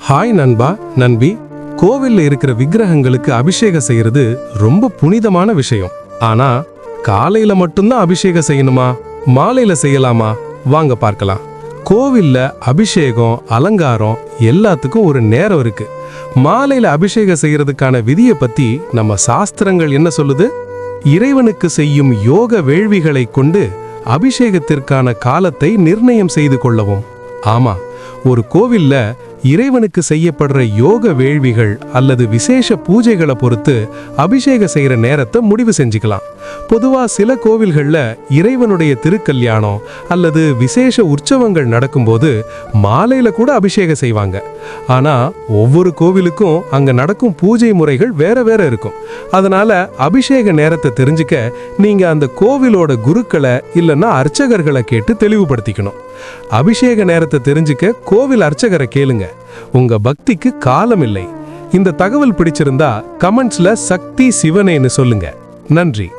Hi நண்பா நண்பி. கோவில்ல இருக்கிற விக்கிரகங்களுக்கு அபிஷேகம் செய்யறது ரொம்ப புனிதமான விஷயம். ஆனா காலையில மட்டும்தான் அபிஷேகம் செய்யணுமா? மாலையில செய்யலாமா? வாங்க பார்க்கலாம். கோவில்ல அபிஷேகம் அலங்காரம் எல்லாத்துக்கும் ஒரு நேரம் இருக்கு. மாலையில அபிஷேகம் செய்யறதுக்கான விதியை பத்தி நம்ம சாஸ்திரங்கள் என்ன சொல்லுது? இறைவனுக்கு செய்யும் யோக வேள்விகளை கொண்டு அபிஷேகத்திற்கான காலத்தை நிர்ணயம் செய்து கொள்ளவும். ஆமா ஒரு கோவில்ல இறைவனுக்கு செய்யப்படுற யோக வேள்விகள் அல்லது விசேஷ பூஜைகளை பொறுத்து அபிஷேகம் செய்கிற நேரத்தை முடிவு செஞ்சுக்கலாம். பொதுவாக சில கோவில்களில் இறைவனுடைய திருக்கல்யாணம் அல்லது விசேஷ உற்சவங்கள் நடக்கும்போது மாலையில் கூட அபிஷேகம் செய்வாங்க. ஆனால் ஒவ்வொரு கோவிலுக்கும் அங்கே நடக்கும் பூஜை முறைகள் வேற வேற இருக்கும். அதனால அபிஷேக நேரத்தை தெரிஞ்சுக்க நீங்கள் அந்த கோவிலோட குருக்களை இல்லைன்னா அர்ச்சகர்களை கேட்டு தெளிவுபடுத்திக்கணும். அபிஷேக நேரத்தை தெரிஞ்சுக்க கோவில் அர்ச்சகரை கேளுங்க. உங்க பக்திக்கு காலம் இல்லை இந்த தகவல் பிடிச்சிருந்தா கமெண்ட்ஸ்ல சக்தி சிவனேன்னு சொல்லுங்க. நன்றி.